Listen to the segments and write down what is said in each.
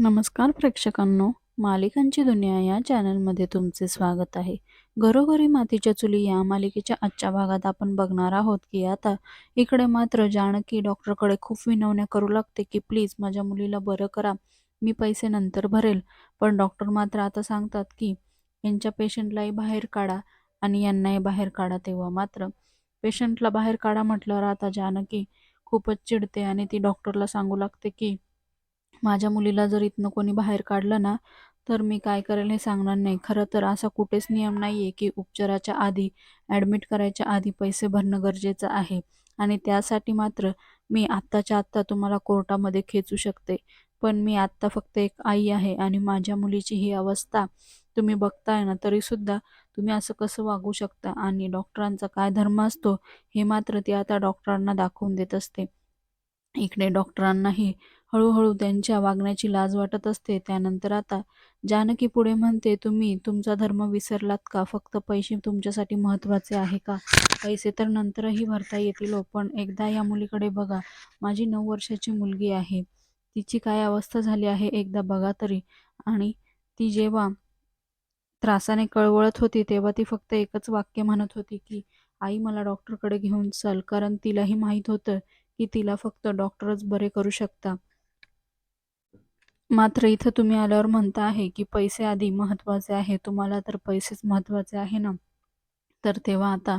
नमस्कार प्रेक्षकांनो मालिकांची दुनिया या चॅनलमध्ये तुमचे स्वागत आहे. घरोघरी मातीच्या चुली या मालिकेच्या आजच्या भागात आपण बघणार आहोत की आता इकडे मात्र जानकी डॉक्टरकडे खूप विनवण्या करू लागते की प्लीज माझ्या मुलीला बरं करा मी पैसे नंतर भरेल. पण डॉक्टर मात्र आता सांगतात की यांच्या पेशंटलाही बाहेर काढा आणि यांनाही बाहेर काढा तेव्हा मात्र. पेशंटला बाहेर काढा म्हटल्यावर आता जानकी खूपच चिडते आणि ती डॉक्टरला सांगू लागते की माझ्या मुलीला जर इथनं कोणी बाहेर काढलं ना तर मी काय करेल हे सांगणार नाही. खरं तर असा कुठेच नियम नाही आहे की उपचाराच्या आधी ॲडमिट करायच्या आधी पैसे भरणं गरजेचं आहे. आणि त्यासाठी मात्र मी आत्ताच्या आत्ता तुम्हाला कोर्टामध्ये खेचू शकते. पण मी आत्ता फक्त एक आई आहे आणि माझ्या मुलीची ही अवस्था तुम्ही बघताय ना तरीसुद्धा तुम्ही असं कसं वागू शकता? आणि डॉक्टरांचा काय धर्म असतो हे मात्र ती आता डॉक्टरांना दाखवून देत असते. इकडे डॉक्टरांनाही हळूहळू त्यांच्या वागण्याची लाज वाटत असते. त्यानंतर आता जानकी पुढे म्हणते तुम्ही तुमचा धर्म विसरलात का? फक्त पैसे तुमच्यासाठी महत्त्वाचे आहे का? पैसे तर नंतरही भरता येतील हो, पण एकदा या मुलीकडे बघा. माझी नऊ वर्षाची मुलगी आहे. तिची काय अवस्था झाली आहे एकदा बघा तरी. आणि ती जेव्हा त्रासाने कळवळत होती तेव्हा ती फक्त एकच वाक्य म्हणत होती की आई मला डॉक्टरकडे घेऊन चल. कारण तिलाही माहीत होतं की तिला फक्त डॉक्टरच बरे करू शकता. मात्र इथं तुम्ही आल्यावर म्हणता आहे की पैसे आधी महत्त्वाचे आहे तुम्हाला तर पैसेच महत्त्वाचे आहे ना? तर तेव्हा आता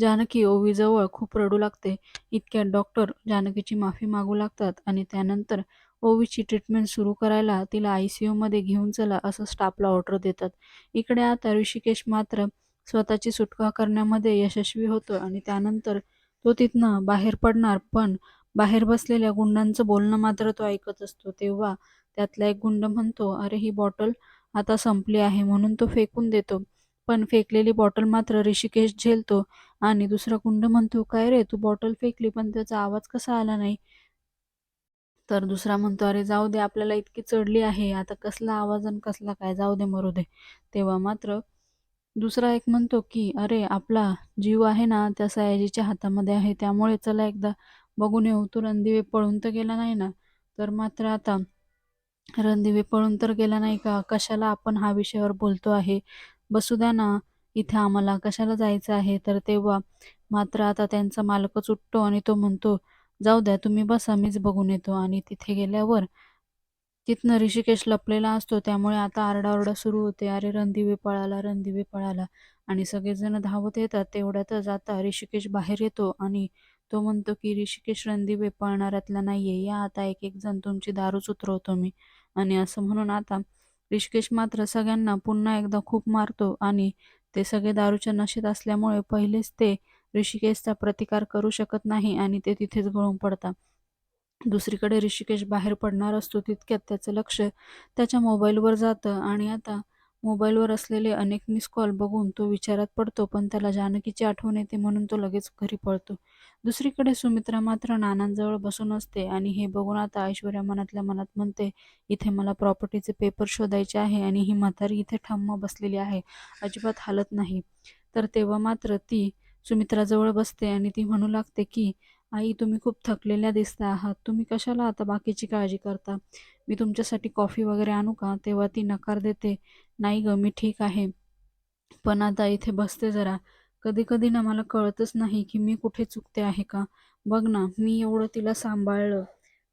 जानकी ओवीजवळ खूप रडू लागते. इतक्यात डॉक्टर जानकीची माफी मागू लागतात आणि त्यानंतर ओवीची ट्रीटमेंट सुरू करायला तिला आय सी यूमध्ये घेऊन चला असं स्टाफला ऑर्डर देतात. इकडे आता ऋषिकेश मात्र स्वतःची सुटका करण्यामध्ये यशस्वी होतो आणि त्यानंतर तो तिथनं बाहेर पडणार पण बाहेर बसलेल्या गुंडांचं बोलणं मात्र तो ऐकत असतो. तेव्हा त्यातला एक गुंड म्हणतो अरे ही बॉटल आता संपली आहे म्हणून तो फेकून देतो. पण फेकलेली बॉटल मात्र ऋषिकेश झेलतो आणि दुसरा गुंड म्हणतो काय रे तू बॉटल फेकली पण त्याचा आवाज कसा आला नाही? तर दुसरा म्हणतो अरे जाऊ दे आपल्याला इतकी चढली आहे आता कसला आवाज आणि कसला काय जाऊ दे मरू दे. तेव्हा मात्र दुसरा एक म्हणतो की अरे आपला जीव आहे ना त्या सयाजीच्या हातामध्ये आहे त्यामुळे चला एकदा बघून येऊ तो रणदिवे पळून तर गेला नाही ना. तर मात्र आता रणदिवे पळून तर गेला नाही का? कशाला आपण हा विषयावर बोलतो आहे? बसू द्या ना इथे आम्हाला कशाला जायचं आहे? तर तेव्हा मात्र आता त्यांचा मालकच उठतो आणि तो म्हणतो जाऊ द्या तुम्ही बसा मीच बघून येतो. आणि तिथे गेल्यावर तिथनं ऋषिकेश लपलेला असतो. त्यामुळे आता आरडाओरडा सुरू होते. अरे रणदिवे पळाला रणदिवे पळाला. आणि सगळेजण धावत येतात. तेवढ्यातच आता ऋषिकेश बाहेर येतो आणि तो म्हणतो की ऋषिकेश रणदिवे पळणाऱ्यातला नाहीये. या आता एक एक जण तुमची दारूच उतरवतो मी. आणि असं म्हणून आता ऋषिकेश मात्र सगळ्यांना पुन्हा एकदा खूप मारतो आणि ते सगळे दारूच्या नशेत असल्यामुळे पहिलेच ते ऋषिकेशचा प्रतिकार करू शकत नाही आणि ते तिथेच गळून पडतात. दुसरीकडे ऋषिकेश बाहेर पडणार असतो तितक्यात त्याचं लक्ष त्याच्या मोबाईलवर जातं आणि आता मोबाईलवर असलेले अनेक मिस कॉल बघून तो विचारात पडतो पण त्याला जानकीची आठवण येते म्हणून तो लगेच घरी पळतो. दुसरीकडे सुमित्रा मात्र नानांजवळ बसून असते आणि हे बघून आता ऐश्वर्या मनातल्या मनात म्हणते इथे मला प्रॉपर्टीचे पेपर शोधायचे आहे आणि ही म्हातारी इथे ठम्म बसलेली आहे. अजिबात हालत नाही. तर तेव्हा मात्र ती सुमित्राजवळ बसते आणि ती म्हणू लागते की आई तुम्ही खूप थकलेल्या दिसता आहात. तुम्ही कशाला आता बाकीची काळजी करता? मी तुमच्यासाठी कॉफी वगैरे आणू का? तेव्हा ती नकार देते नाही ग मी ठीक आहे. पण आता इथे बसते जरा. कधी कधी ना मला कळतच नाही की मी कुठे चुकते आहे का? बघ ना मी एवढं तिला सांभाळलं.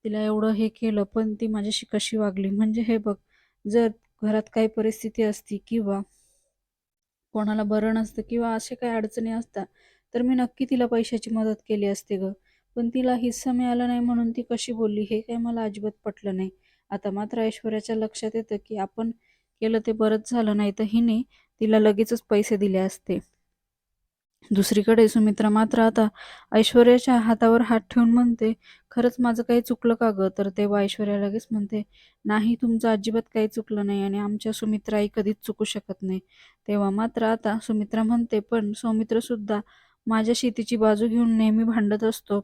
तिला एवढं हे केलं पण ती माझ्याशी कशी वागली? म्हणजे हे बघ जर घरात काही परिस्थिती असती किंवा कोणाला बरं नसतं किंवा असे काही अडचणी असतात तर मी नक्की तिला पैशाची मदत केली असते ग. पण तिला हिस्सा मिळाला नाही म्हणून ती कशी बोलली हे काही मला अजिबात पटलं नाही. आता मात्र ऐश्वर्याच्या लक्षात येतं की आपण केलं ते बरंच झालं नाही तर हिने तिला लगेचच पैसे दिले असते. दुसरीकडे सुमित्रा मात्र आता ऐश्वर्याच्या हातावर हात ठेवून म्हणते खरंच माझं काही चुकलं का गं? तर तेव्हा ऐश्वर्या लगेच म्हणते नाही तुमचं अजिबात काही चुकलं नाही आणि आमच्या सुमित्राही कधीच चुकू शकत नाही. तेव्हा मात्र आता सुमित्रा म्हणते पण सौमित्र सुद्धा माझ्या शेतीची बाजू घेऊन नेहमी भांडत असतो.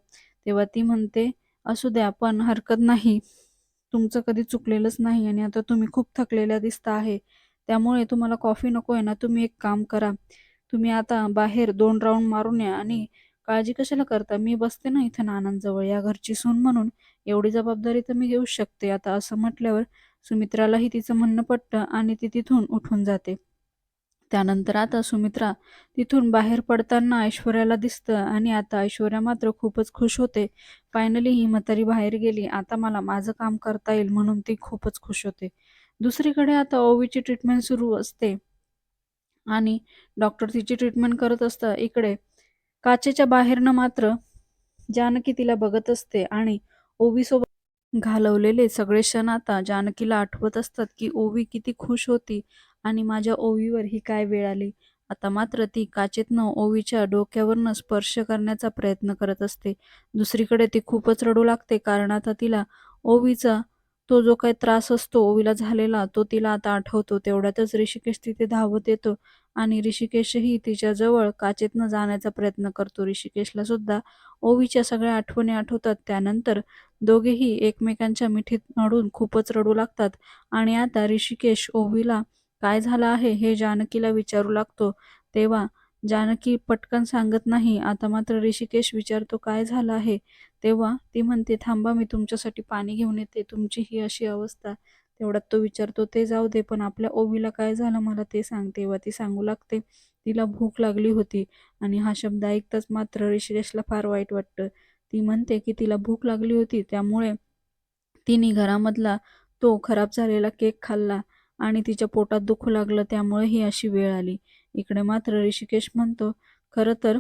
तेव्हा ती म्हणते असू द्या पण हरकत नाही. तुमचं कधी चुकलेलंच नाही आणि आता तुम्ही खूप थकलेल्या दिसता आहे. त्यामुळे तुम्हाला कॉफी नको आहे ना तुम्ही एक काम करा. तुम्ही आता बाहेर दोन राऊंड मारून या आणि काळजी कशाला करता? मी बसते ना इथं नानांजवळ या घरची सून म्हणून. एवढी जबाबदारी तर मी घेऊ शकते. आता असं म्हटल्यावर सुमित्रालाही तिचं म्हणणं पटतं आणि ती तिथून उठून जाते. त्यानंतर आता सुमित्रा तिथून बाहेर पडताना ऐश्वर्याला दिसतं आणि आता ऐश्वर्या मात्र खूपच खुश होते. फायनली ही म्हातारी बाहेर गेली. आता मला माझं काम करता येईल म्हणून ती खूपच खुश होते. दुसरीकडे आता ओवीची ट्रीटमेंट सुरू असते. आणि डॉक्टर तिची ट्रीटमेंट करत असतं. इकडे काचेच्या बाहेरनं मात्र जानकी तिला बघत असते आणि ओवीसोबत घालवलेले. सगळे क्षण आता जानकीला आठवत असतात की ओवी किती खुश होती आणि माझ्या ओवीवर ही काय वेळ आली. आता मात्र ती काचेतनं ओवीच्या डोक्यावरनं स्पर्श करण्याचा प्रयत्न करत असते. दुसरीकडे ती खूपच रडू लागते कारण आता तिला ओवीचा तो जो काही त्रास असतो ओवीला झालेला तो तिला आता आठवतो. तेवढ्यातच ऋषिकेश तिथे धावत येतो. आणि ऋषिकेशही तिच्याजवळ काचेतनं जाण्याचा प्रयत्न करतो. ऋषिकेशला सुद्धा ओवीच्या सगळ्या आठवणी आठवतात. त्यानंतर दोघेही एकमेकांच्या मिठीत नडून खूपच रडू लागतात. आणि आता ऋषिकेश ओवीला काय झालं आहे हे जानकीला विचारू लागतो. तेव्हा जानकी पटकन सांगत नाही आता मात्र ऋषिकेश विचारतो काय झालं आहे? तेव्हा ती म्हणते थांबा मी तुमच्यासाठी पाणी घेऊन येते. तुमची ही अशी अवस्था तेवढ्यात तो विचारतो ते जाऊ दे पण आपल्या ओवीला काय झालं मला ते सांग तेव्हा ती सांगू लागते. तिला भूक लागली होती आणि हा शब्द ऐकताच मात्र ऋषिकेशला फार वाईट वाटतं. ती म्हणते की तिला भूक लागली होती त्यामुळे तिने घरामधला तो खराब झालेला केक खाल्ला आणि तिच्या पोटात दुखू लागलं त्यामुळे ही अशी वेळ आली. इकडे मात्र ऋषिकेश म्हणतो खरं तर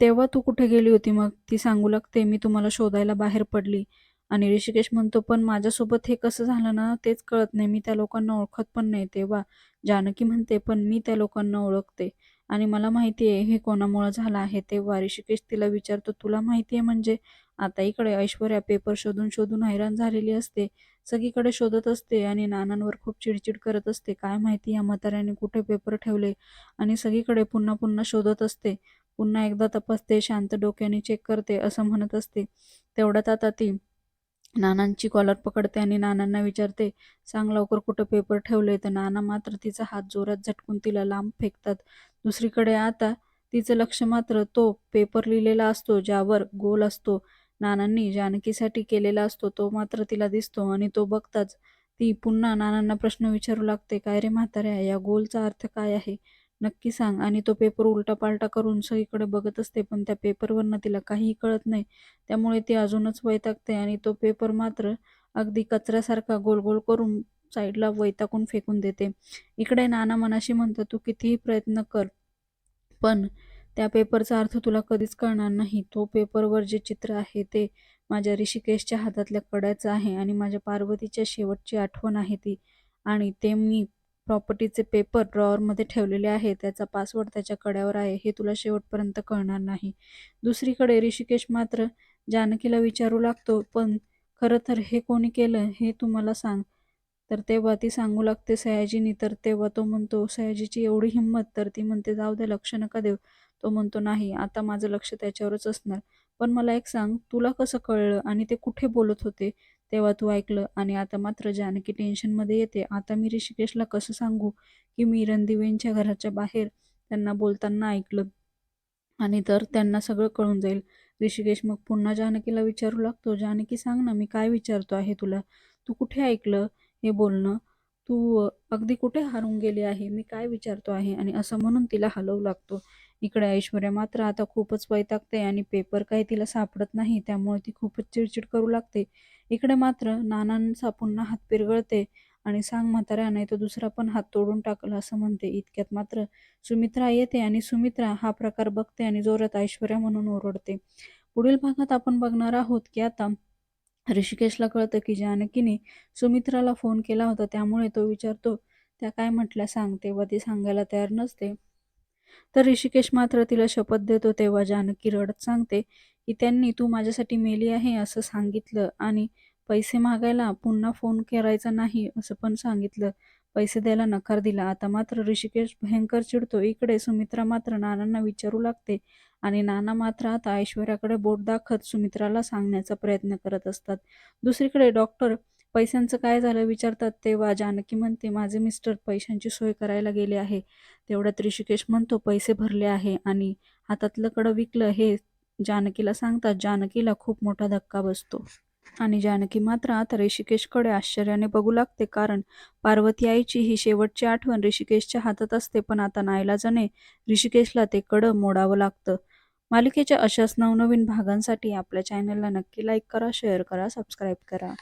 तेव्हा तू कुठे गेली होती? मग ती सांगू लागते मी तुम्हाला शोधायला बाहेर पडली. आणि ऋषिकेश म्हणतो पण माझ्यासोबत हे कसं झालं ना तेच कळत नाही. मी त्या लोकांना ओळखत पण नाही तेव्हा. जानकी म्हणते पण मी त्या लोकांना ओळखते आणि मला माहिती आहे हे कोणामुळं झालं आहे? तेव्हा ऋषिकेश तिला विचारतो तुला माहिती आहे म्हणजे? आता इकडे ऐश्वर्या पेपर शोधून शोधून हैराण झालेली असते. सगळीकडे शोधत असते आणि नानांवर खूप चिडचिड करत असते. काय माहिती या म्हाताऱ्याने कुठे पेपर ठेवले? आणि सगळीकडे पुन्हा पुन्हा शोधत असते. पुन्हा एकदा तपासते शांत डोक्याने चेक करते असं म्हणत असते. तेवढ्यात आता ती नानांची कॉलर पकडते आणि नानांना विचारते सांग लवकर कुठं पेपर ठेवले तर नाना मात्र तिचा हात जोरात झटकून तिला लांब फेकतात. दुसरीकडे आता तिचं लक्ष मात्र तो पेपर लिहिलेला असतो ज्यावर गोल असतो. नानांनी जानकीसाठी केलेला असतो तो मात्र तिला दिसतो आणि तो बघताच ती पुन्हा नानांना प्रश्न विचारू लागते काय रे म्हाताऱ्या या गोलचा अर्थ काय आहे? नक्की सांग. आणि तो पेपर उलटापालटा करून सगळीकडे बघत असते पण त्या पेपरवरनं तिला काहीही कळत नाही. त्यामुळे ती अजूनच वैतागते आणि तो पेपर मात्र अगदी कचऱ्यासारखा गोल गोल करून साईडला वैतागून फेकून देते. इकडे नाना मनाशी म्हणतो तू कितीही प्रयत्न कर पण त्या पेपरचा अर्थ तुला कधीच कळणार नाही. तो पेपरवर जे चित्र आहे ते माझ्या ऋषिकेशच्या हातातल्या कड्याचं आहे आणि माझ्या पार्वतीच्या शेवटची आठवण आहे ती. आणि ते मी प्रॉपर्टीचे पेपर ड्रॉवरमध्ये ठेवलेले आहे त्याचा पासवर्ड त्याच्या कड्यावर आहे. हे तुला शेवटपर्यंत कळणार नाही. दुसरीकडे ऋषिकेश मात्र जानकीला विचारू लागतो पण खरं तर हे कोणी केलं हे तू मला सांग. तर तेव्हा ती सांगू लागते सयाजीनी. तर तेव्हा तो म्हणतो सयाजीची एवढी हिंमत. तर ती म्हणते जाऊ दे लक्ष नका देऊ. तो म्हणतो नाही आता माझं लक्ष त्याच्यावरच असणार. पण मला एक सांग तुला कसं कळलं आणि ते कुठे बोलत होते? तेव्हा तू ऐकलं आणि आता मात्र जानकी टेन्शनमध्ये येते. आता मी ऋषिकेशला कसं सांगू की मी रणदिवेंच्या घराच्या बाहेर त्यांना बोलताना ऐकलं. आणि तर त्यांना सगळं कळून जाईल. ऋषिकेश मग पुन्हा जानकीला विचारू लागतो. जानकी सांग ना मी काय विचारतो आहे तुला? तू कुठे ऐकलं हे बोलणं? तू अगदी कुठे हारून गेली आहे? मी काय विचारतो आहे? आणि असं म्हणून तिला हलवू लागतो. इकडे ऐश्वर्या मात्र आता खूपच वैतागते आणि पेपर काही तिला सापडत नाही. त्यामुळे ती खूपच चिडचिड करू लागते. इकडे मात्र नानांचा पुन्हा हात पिरगळते आणि सांग म्हाताऱ्या नाही तर दुसरा पण हात तोडून टाकला असं म्हणते. इतक्यात मात्र सुमित्रा येते आणि सुमित्रा हा प्रकार बघते आणि जोरात ऐश्वर्या म्हणून ओरडते. पुढील भागात आपण बघणार आहोत की आता ऋषिकेशला कळतं की जानकीने सुमित्राला फोन केला होता. त्यामुळे तो विचारतो त्या काय म्हटल्या? सांग. तेव्हा ती सांगायला तयार नसते. तर ऋषिकेश मात्र तिला शपथ देतो तेव्हा जानकी रडत सांगते की त्यांनी तू माझ्यासाठी मेली आहे असं सांगितलं आणि पैसे मागायला पुन्हा फोन करायचा नाही असं पण सांगितलं. पैसे द्यायला नकार दिला. आता मात्र ऋषिकेश भयंकर चिडतो. इकडे सुमित्रा मात्र नानांना विचारू लागते आणि नाना मात्र आता ऐश्वर्याकडे बोट दाखत सुमित्राला सांगण्याचा प्रयत्न करत असतात. दुसरीकडे डॉक्टर पैशांचं काय झालं विचारतात. तेव्हा जानकी म्हणते माझे मिस्टर पैशांची सोय करायला गेले आहे. तेवढ्यात ऋषिकेश म्हणतो पैसे भरले आहे आणि हातातलं कडं विकलं. हे जानकीला सांगतात जानकीला खूप मोठा धक्का बसतो. आणि जानकी मात्र आता ऋषिकेशकडे आश्चर्याने बघू लागते कारण पार्वती आईची ही शेवटची आठवण ऋषिकेशच्या हातात असते पण आता नाईलाजाने ऋषिकेशला ते कडं मोडावं लागतं. मालिकेच्या अशाच नवनवीन भागांसाठी आपल्या चॅनलला नक्की लाईक करा शेअर करा सबस्क्राईब करा.